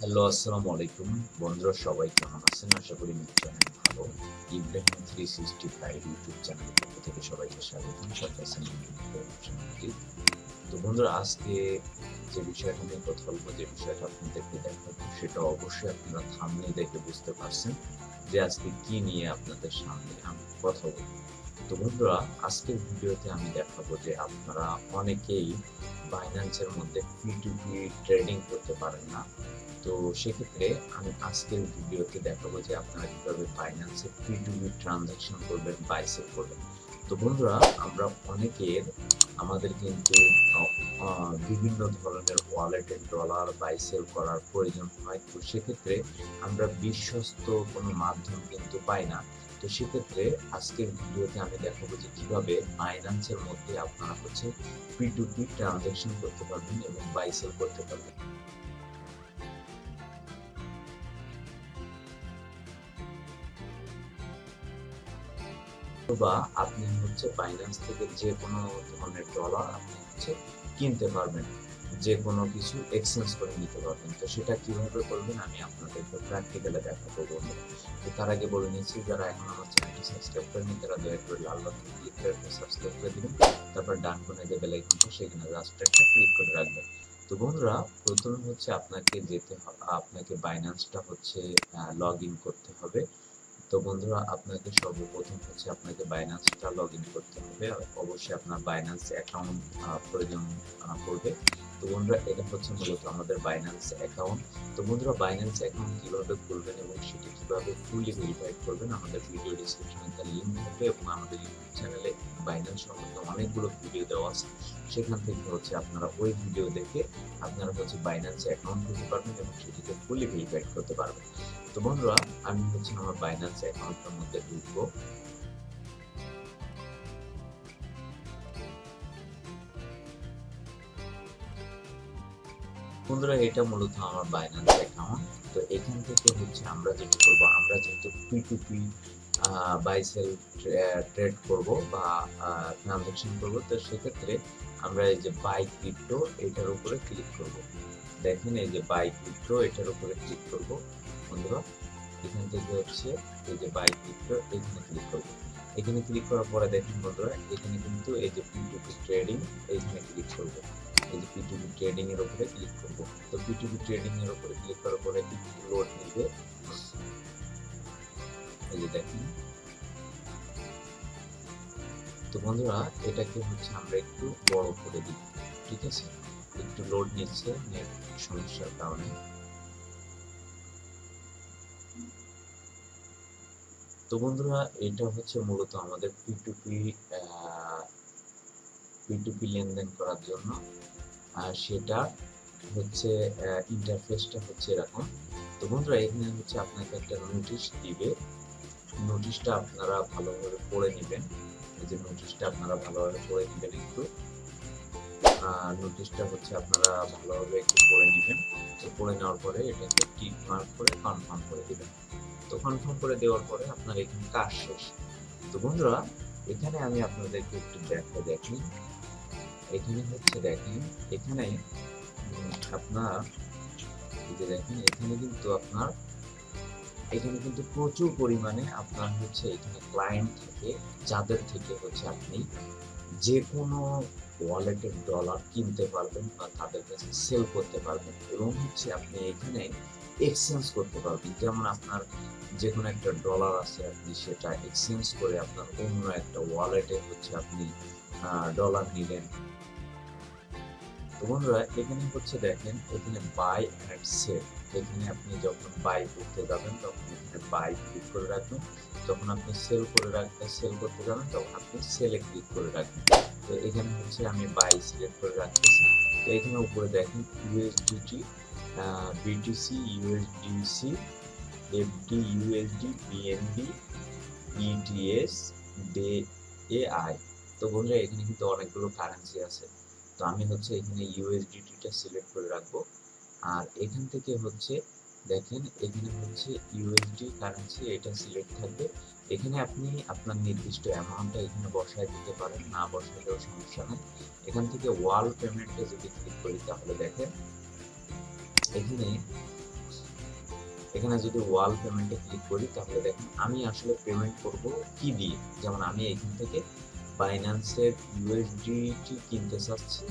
Hello, আসসালামু আলাইকুম। বন্ধুরা, সবাই কেমন আছেন? আশা করি অনেক ভালো। Ibrahim three sixty five YouTube চ্যানেলের পক্ষ থেকে সবাইকে স্বাগতম। সবাই তো বন্ধুরা, আজকে যে বিষয়টা নিয়ে কথা বলব, যে বিষয়টা আপনাদেরকে দেখাবো, সেটা অবশ্যই আপনারা থামনে দেখে বুঝতে পারছেন যে আজকে কি নিয়ে আপনাদের সামনে আমি কথা বলব। তো বন্ধুরা, আজকের ভিডিওতে আমি দেখাবো যে আপনারা অনেকেই বাইন্যান্সের মধ্যে পি টু পি ট্রেডিং করতে পারেন না। তো সেক্ষেত্রে আমি আজকের ভিডিওতে দেখাবো যে আপনারা কীভাবে ফাইন্যান্সে পি টু পি ট্রানজাকশন করবেন বাই সেল করবেন। তো বন্ধুরা, আমরা অনেকের, আমাদের কিন্তু বিভিন্ন ধরনের ওয়ালেটের ডলার বাই সেল করার প্রয়োজন হয়। তো সেক্ষেত্রে আমরা বিশ্বস্ত কোনো মাধ্যম কিন্তু পাই না। তো সেক্ষেত্রে আজকের ভিডিওতে আমি দেখাবো যে কীভাবে ফাইন্যান্সের মধ্যে আপনারা হচ্ছে পি টু পি ট্রানজাকশন করতে পারবেন এবং বাই সেল করতে পারবেন। বা আপনি হচ্ছে বাইন্যান্স থেকে যে কোনো ধরনের ডলার আপনি হচ্ছে কিনতে পারবেন। যে কোনো কিছু এক্সচেঞ্জ করে নিতে পারবেন। তো সেটা কীভাবে করবেন আমি আপনাদেরকে প্র্যাকটিক্যালে দেখাবো বন্ধুরা। তো তার আগে বলে নিচ্ছি, যারা এখন আমার চ্যানেলটি সাবস্ক্রাইব করেনি তারা দয়া করে লাল বাটন ক্লিক করে সাবস্ক্রাইব করে দিবেন। তারপর ডান কোণে যে বেল আইকনটা সেখানে জাস্ট একটা ক্লিক করে রাখবেন। তো বন্ধুরা, প্রথমে হচ্ছে আপনাকে যেতে আপনাকে বাইন্যান্সটা হচ্ছে লগ ইন করতে হবে। তো বন্ধুরা, আপনাকে সর্বপ্রথম হচ্ছে আপনাকে বাইন্যান্সটা লগ ইন করতে হবে। অবশ্যই আপনার বাইন্যান্স অ্যাকাউন্ট প্রয়োজন পড়বে। তো বন্ধুরা, এটা হচ্ছে মূলত আমাদের বাইন্যান্স অ্যাকাউন্ট তো বন্ধুরা বাইন্যান্স অ্যাকাউন্ট কীভাবে খুলবেন এবং সেটি কীভাবে ফুলি ভেরিফাই করবেন, আমাদের ভিডিও ডিসক্রিপশনে তার লিঙ্ক থাকবে এবং আমাদের ইউটিউব চ্যানেলে বাইন্যান্স সম্পর্কে অনেকগুলো ভিডিও দেওয়া আছে। সেখান থেকে হচ্ছে আপনারা ওই ভিডিও দেখে আপনারা হচ্ছে বাইন্যান্স অ্যাকাউন্ট খুলতে পারবেন এবং সেটিকে ফুলি ভেরিফাই করতে পারবেন। তো বন্ধুরা, আমি হচ্ছে আমার বাইন্যান্স অ্যাকাউন্টের মধ্যে ঢুকবো। বন্ধুরা, এটা মূলত আমার বাইন্যান্স অ্যাকাউন্ট তো এখান থেকে হচ্ছে আমরা যেটা করব, আমরা যেহেতু P two P buy sell trade করব বা ট্রানজাকশন করব, তো সেক্ষেত্রে আমরা এই যে বাই ক্রিপ্টো এটার উপরে ক্লিক করব। দেখেন এই যে বাই ক্রিপ্টো এটার উপরে ক্লিক করব। বন্ধুরা, এখান থেকে হচ্ছে এই যে বাই ক্রিপ্টো এখানে ক্লিক করব। এখানে ক্লিক করার পরে দেখেন বন্ধুরা, এখানে কিন্তু এই যে পি টু পি ট্রেডিং এইখানে ক্লিক করব। এই যে ট্রেডিং এর উপরে ক্লিক করব। তো পি ট্রেডিং এর উপরে ক্লিক করার পরে লোড নিবে। এই যে দেখেন। তো বন্ধুরা, এটাকে হচ্ছে আমরা একটু বড় করে দিই, ঠিক আছে? একটু লোড নিচ্ছে নেট সমস্যার কারণে। তো বন্ধুরা, এটা হচ্ছে মূলত আমাদের P two P P two P লেনদেন করার জন্য। আর সেটা হচ্ছে ইন্টারফেসটা হচ্ছে এরকম। তো বন্ধুরা, এখানে হচ্ছে আপনাকে একটা নোটিশ দিবে। নোটিশটা আপনারা ভালোভাবে পড়ে নেবেন। যে নোটিশটা আপনারা ভালোভাবে পড়ে নেবেন একটু। নোটিশটা হচ্ছে আপনারা ভালোভাবে একটু পড়ে নেবেন। তো পড়ে নেওয়ার পরে এটাকে টিক মার্ক করে কনফার্ম করে দিবেন। তো কনফার্ম করে দেওয়ার পরে আপনার এখানে কাজ শেষ। তো বন্ধুরা, এখানে আমি আপনাদেরকে একটু দেখা দেখি। এখানে হচ্ছে দেখেন, এখানে আপনার, এই যে দেখেন, এখানে কিন্তু আপনার, এখানে কিন্তু প্রচুর পরিমাণে আপনার হচ্ছে এখানে ক্লায়েন্ট থাকে, যাদের থেকে হচ্ছে আপনি যে কোনো ওয়ালেটের ডলার কিনতে পারবেন বা তাদের কাছে সেল করতে পারবেন এবং হচ্ছে আপনি এখানে এক্সচেঞ্জ করতে পারবেন। যেমন আপনার যে কোনো একটা ডলার আছে, আপনি সেটা এক্সচেঞ্জ করে আপনার অন্য একটা ওয়ালেটে হচ্ছে আপনি ডলার নিলেন। তো বন্ধুরা, এখানে হচ্ছে দেখেন, এখানে বাই অ্যান্ড সেল এখানে আপনি যখন বাই করতে যাবেন, তখন এখানে বাই ক্লিক করে রাখবেন। যখন আপনি সেল করে রাখবেন সেল করতে যাবেন, তখন আপনি সেলে ক্লিক করে রাখবেন। তো এখানে হচ্ছে আমি বাই সিলেক্ট করে রাখতেছি। তো এখানে উপরে দেখেন USDT BTC USDC FD USD BNB ETS day AI তো বন্ধুরা এখানে কিন্তু অনেকগুলো কারেন্সি আছে। তো আমি হচ্ছে এখানে ইউএসডিটিটা সিলেক্ট করে রাখব। আর এখান থেকে হচ্ছে দেখেন, এখানে হচ্ছে ইউএসডি কারেন্সি এটা সিলেক্ট থাকবে। এখানে আপনি আপনার নির্দিষ্ট অ্যামাউন্টটা এখানে বসায় দিতে পারেন, না বসালেও সমস্যা নেই। এখান থেকে ওয়াল পেমেন্টে যদি ক্লিক করি তাহলে দেখেন, এখানে এখানে যদি ওয়াল পেমেন্টে ক্লিক করি তাহলে দেখেন আমি আসলে পেমেন্ট করব কি দিয়ে? যেমন আমি এখান থেকে বাইন্যান্সের ইউএসডিটি কিনতে চাচ্ছি?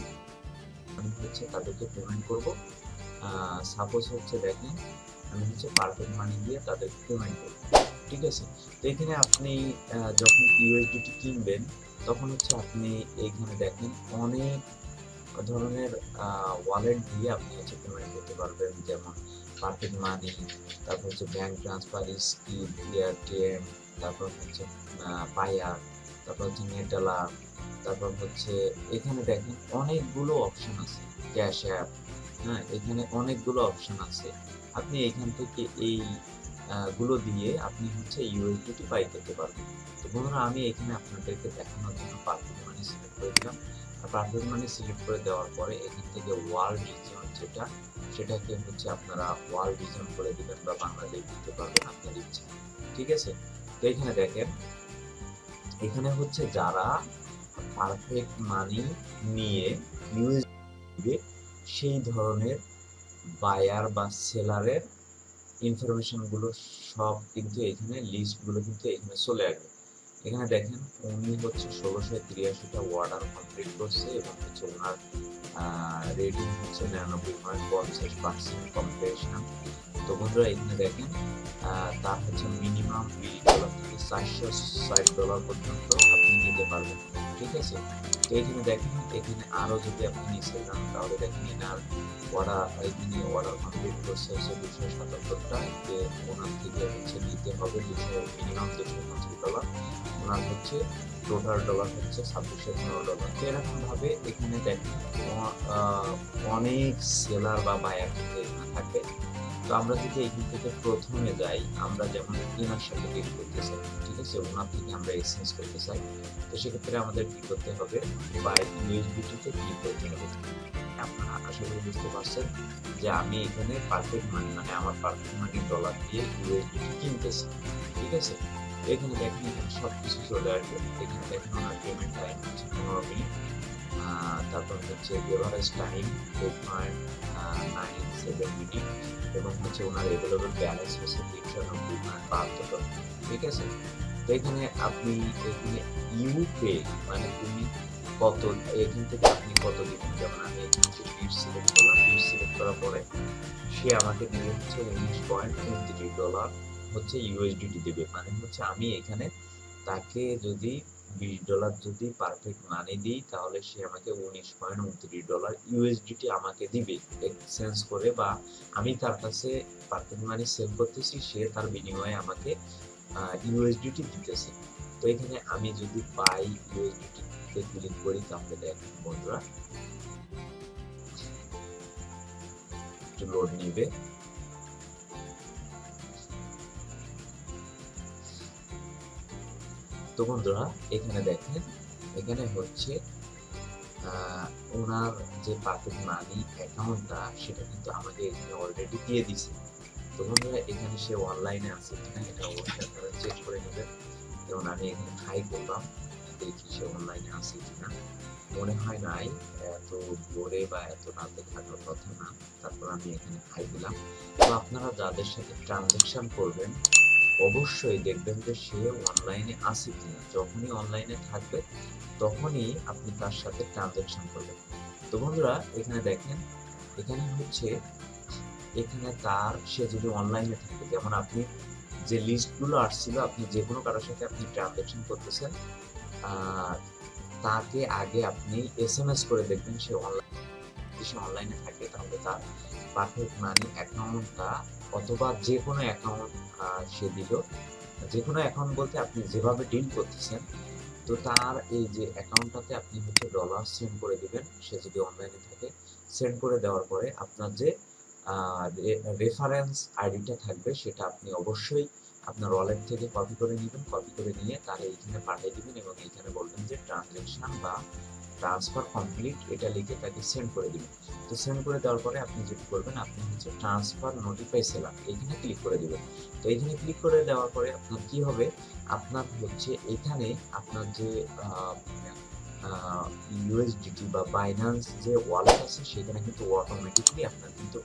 আমি হচ্ছে তাদেরকে পেমেন্ট করব। সাপোজ হচ্ছে দেখেন, আমি হচ্ছে পারফেক্ট মানি দিয়ে তাদেরকে পেমেন্ট করব। ঠিক আছে? তো এখানে আপনি যখন ইউএসডিটি কিনবেন, তখন হচ্ছে আপনি এইখানে দেখেন অনেক ধরনের ওয়ালেট দিয়ে আপনি হচ্ছে পেমেন্ট করতে পারবেন। যেমন পারফেক্ট মানি তারপর হচ্ছে ব্যাংক ট্রান্সফার স্কিপ এয়ারটেল তারপর হচ্ছে পায়ার তারপর হচ্ছে নেটালা তারপর হচ্ছে এখানে দেখেন অনেকগুলো অপশন আছে। ক্যাশ অ্যাপ হ্যাঁ এখানে অনেকগুলো অপশন আছে। আপনি এখান থেকে এই গুলো দিয়ে আপনি হচ্ছে ইউএসডিটি বাই করতে পারবেন। তো বন্ধুরা, আমি এখানে আপনাদেরকে দেখানোর জন্য পারফেক্ট মানি সিলেক্ট করে দিলাম। পারফেক্ট মানি সিলেক্ট করে দেওয়ার পরে এখান থেকে ওয়ার্ল্ড রিজিয়ন যেটা, সেটাকে হচ্ছে আপনারা ওয়ার্ল্ড রিজিয়ন করে দিবেন বা বাংলাদেশ দিতে পারবেন আপনার ইচ্ছা। ঠিক আছে? তো এখানে দেখেন এখানে হচ্ছে যারা পারফেক্ট মানি নিয়ে দিবে সেই ধরনের বায়ার বা সেলারের ইনফরমেশনগুলো সব কিন্তু এখানে লিস্টগুলো কিন্তু এখানে চলে আসবে। এখানে দেখেন উনি হচ্ছে ষোলোশো তিরাশিটা অর্ডার কমপ্লিট করছে এবং হচ্ছে ওনার রেটিং হচ্ছে নিরানব্বই পয়েন্ট পঞ্চাশ পার্সেন্ট কম্পিটিশন তো বন্ধুরা এখানে দেখেন তার হচ্ছে মিনিমাম বিশ ডলার থেকে চারশো ষাট ডলার পর্যন্ত আপনি নিতে পারবেন, ঠিক আছে? তো এখানে দেখেন, এখানে আরও যদি আপনি নিচে যান তাহলে দেখেন এনার অর্ডার এখানে অর্ডার কমপ্লিট করছে হচ্ছে দুশো সাতাত্তরটা। ওনার থেকে হচ্ছে নিতে হবে দুশো মিনিমাম দুশো পঞ্চাশ ডলার ওনার হচ্ছে টোটাল ডলার হচ্ছে ছাব্বিশশো পনেরো ডলার। তো এরকম ভাবে এখানে দেখেন অনেক সেলার বা বায়ার থাকে। তো আমরা যদি এখান থেকে প্রথমে যাই, আমরা যেমন এনার সাথে ডিল করতে চাই, ঠিক আছে? ওনার থেকে আমরা এক্সচেঞ্জ করতে চাই। তো সেক্ষেত্রে আমাদের কি করতে হবে? বাই ইউএসবিটিতে ক্লিক করতে হবে। আপনারা আশা করি বুঝতে পারছেন যে আমি এখানে পারফেক্ট মানি মানে আমার পারফেক্ট মানি ডলার দিয়ে ইউএসডিটি কিনতেছি ঠিক আছে? এখানে দেখেন এখানে সব কিছু চলে আসবে। এখানে দেখেন ওনার পেমেন্ট টাইম হচ্ছে পনেরো মিনিট তারপর হচ্ছে average time eight point nine seven minute এবং হচ্ছে ওনার অ্যাভেলেবল ব্যালেন্স হচ্ছে তিনশো নব্বই পয়েন্ট বাহাত্তর। ঠিক আছে? তো এখানে আপনি এখানে ইউপে মানে তুমি কত, এখান থেকে আপনি কত দিবেন? যেমন আমি এখানে হচ্ছে বিট সিলেক্ট করলাম বিট সিলেক্ট করার পরে সে আমাকে দিবে হচ্ছে উনিশ পয়েন্ট উনত্রিশ ডলার হচ্ছে ইউএসডিটি দেবে। মানে হচ্ছে আমি এখানে তাকে যদি বিশ ডলার যদি পারফেক্ট মানি দিই, তাহলে সে আমাকে উনিশ পয়েন্ট ডলার ইউএসডিটি আমাকে দিবে। এক্সচেঞ্জ করে বা আমি তার কাছে পারফেক্ট মানি সেল করতেছি, সে তার বিনিময়ে আমাকে ইউএসডিটি দিতেছে। তো এখানে আমি যদি পাই ইউএসডিটি তে ক্লিক করি, তাহলে দেখেন বন্ধুরা, একটু লোড নিবে। তো বন্ধুরা, এখানে দেখেন, এখানে হচ্ছে ওনার যে পারফেক্ট মানি অ্যাকাউন্টটা সেটা কিন্তু আমাকে এখানে অলরেডি দিয়ে দিছে। তো বন্ধুরা, এখানে সে অনলাইনে আছে কিনা, এটা অবশ্যই আপনারা চেক করে নেবেন। যেমন আমি এখানে হাই করলাম দেখি সে অনলাইনে আছে কিনা। মনে হয় নাই, এত ভোরে বা এত রাতে থাকার কথা না, তারপর আমি এখানে হাই দিলাম। তো আপনারা যাদের সাথে ট্রানজেকশন করবেন অবশ্যই দেখবেন যে সে অনলাইনে আছে কিনা। যখনই অনলাইনে থাকবে, তখনই আপনি তার সাথে ট্রানজেকশন করবেন। তো বন্ধুরা, এখানে দেখেন, এখানে হচ্ছে, এখানে তার, সে যদি অনলাইনে থাকে, যেমন আপনি যে লিস্টগুলো আসছিল, আপনি যে কোনো কারোর সাথে আপনি ট্রানজেকশন করতেছেন তাকে আগে আপনি এস এম এস করে দেখবেন সে অনলাইন সে অনলাইনে থাকে, তাহলে তার পারফেক্ট মানি অ্যাকাউন্টটা অথবা যে কোনো অ্যাকাউন্ট সে দিল। যে কোনো অ্যাকাউন্ট বলতে আপনি যেভাবে ডিল করতেছেন, তো তার এই যে অ্যাকাউন্টটাতে আপনি হচ্ছে ডলার সেন্ড করে দিবেন, সে যদি অনলাইনে থাকে সেন্ড করে দেওয়ার পরে আপনার যে রেফারেন্স আইডিটা থাকবে, সেটা আপনি অবশ্যই আপনার ওয়ালেট থেকে কপি করে নেবেন। কপি করে নিয়ে তার এইখানে পাঠিয়ে দিবেন এবং এইখানে বলবেন যে ট্রানজেকশন বা ট্রান্সফার কমপ্লিট এটা লিখে তাকে সেন্ড করে দিবেন। তো সেন্ড করে দেওয়ার পরে আপনি যেটা করবেন, আপনি হচ্ছে ট্রান্সফার নোটিফাই সেলার এইখানে ক্লিক করে দিবেন। তো এইখানে ক্লিক করে দেওয়ার পরে আপনার কি হবে? আপনার হচ্ছে এখানে আপনার যে ইউএসডিটি বা বাইন্যান্স যে ওয়ালেট আছে, সেখানে কিন্তু অটোমেটিকলি আপনার কিন্তু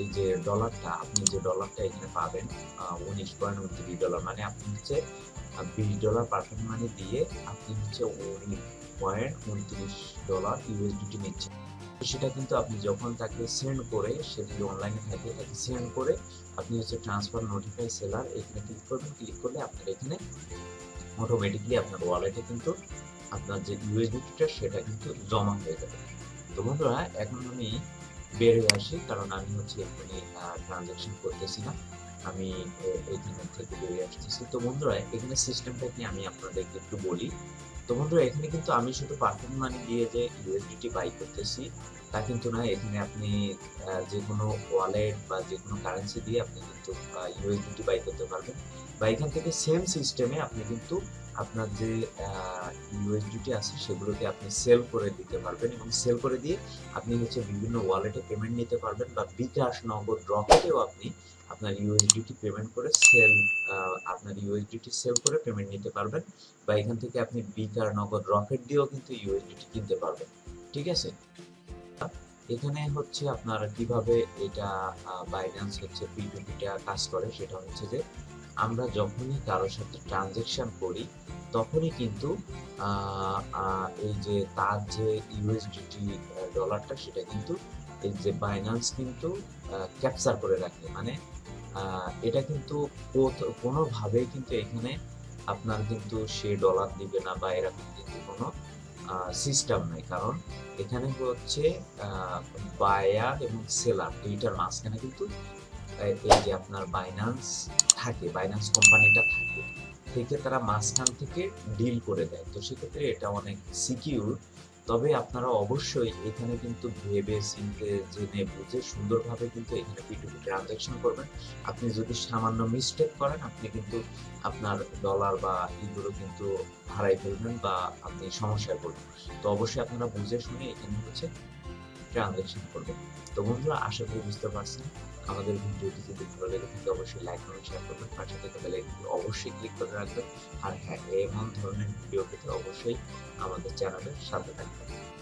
এই যে ডলারটা আপনি যে ডলারটা এখানে পাবেন উনিশ পয়েন্ট উনত্রিশ ডলার মানে আপনি হচ্ছে বিশ ডলার পারফেক্ট মানি দিয়ে আপনি হচ্ছে পয়েন্ট উনত্রিশ ডলার ইউএসডিটি নিচ্ছেন। সেটা কিন্তু আপনি যখন তাকে সেন্ড করে, সে যদি অনলাইনে থাকে, তাকে সেন্ড করে আপনি হচ্ছে ট্রান্সফার নোটিফাই সেলার এখানে ক্লিক করবেন। ক্লিক করলে আপনার এখানে অটোমেটিকলি আপনার ওয়ালেটে কিন্তু আপনার যে ইউএসডিটিটা সেটা কিন্তু জমা হয়ে যাবে। তো বন্ধুরা, এখন আমি বের হয়ে আসি, কারণ আমি হচ্ছে এখানে ট্রানজাকশন করতেছি না। আমি এ- এখানে থেকে বেরিয়ে আসতেছি। তো বন্ধুরা, এখানে সিস্টেমটা কি আমি আপনাদেরকে একটু বলি। তো বন্ধুরা, এখানে কিন্তু আমি শুধু পারফেক্ট মানি দিয়ে যে ইউএসডিটি বাই করতেছি, তা কিন্তু না, এখানে আপনি যে কোনো ওয়ালেট বা যে কোনো কারেন্সি দিয়ে আপনি কিন্তু ইউএসডিটি বাই করতে পারবেন। বা এখান থেকে সেম সিস্টেমে আপনি কিন্তু আপনার যে ইউএসডিটি আছে সেগুলোকে আপনি সেল করে দিতে পারবেন এবং সেল করে দিয়ে আপনি হচ্ছে বিভিন্ন ওয়ালেটে পেমেন্ট নিতে পারবেন বা বিকাশ নগদ রকেটেও আপনি আপনার ইউএসডিটি পেমেন্ট করে সেল আপনার ইউএসডিটি সেল করে পেমেন্ট নিতে পারবেন বা এখান থেকে আপনি বিকার নগদ রকেট দিয়েও কিন্তু ইউএসডিটি কিনতে পারবেন। ঠিক আছে? এখানে হচ্ছে আপনার কীভাবে এটা বাইন্যান্স হচ্ছে পিটুপিটা কাজ করে সেটা হচ্ছে যে আমরা যখনই কারোর সাথে ট্রানজেকশন করি তখনই কিন্তু এই যে তার যে ইউএসডিটি ডলারটা সেটা কিন্তু এই যে বাইন্যান্স কিন্তু ক্যাপচার করে রাখে। মানে এটা কিন্তু কোনোভাবেই কিন্তু এখানে আপনার কিন্তু সে ডলার দিবে না বা এরকম কিন্তু কোনো সিস্টেম নাই। কারণ এখানে হচ্ছে বায়ার এবং সেলার দুইটার মাঝখানে কিন্তু এই যে আপনার বাইন্যান্স থাকে বাইন্যান্স কোম্পানিটা থাকে। থেকে তারা মাঝখান থেকে ডিল করে দেয়। তো সেক্ষেত্রে এটা অনেক সিকিউর তবে আপনারা অবশ্যই এখানে কিন্তু ভেবে চিনতে জেনে বুঝে সুন্দরভাবে কিন্তু এখানে পিটুপি ট্রানজাকশন করবেন। আপনি যদি সামান্য মিস্টেক করেন, আপনি কিন্তু আপনার ডলার বা এগুলো কিন্তু হারাই ফেলবেন বা আপনি সমস্যায় পড়বেন। তো অবশ্যই আপনারা বুঝে শুনে এখানে হচ্ছে ট্রানজাকশন করবেন। তো বন্ধুরা, আশা করি বুঝতে পারছেন। আমাদের ভিডিওটি যদি ভালো লেগে থাকে অবশ্যই লাইক করুন শেয়ার করবেন পাশে থেকে বেল আইকনটি অবশ্যই ক্লিক করে রাখবেন। আর হ্যাঁ এমন ধরনের ভিডিও পেতে অবশ্যই আমাদের চ্যানেলের সাথে থাকবেন।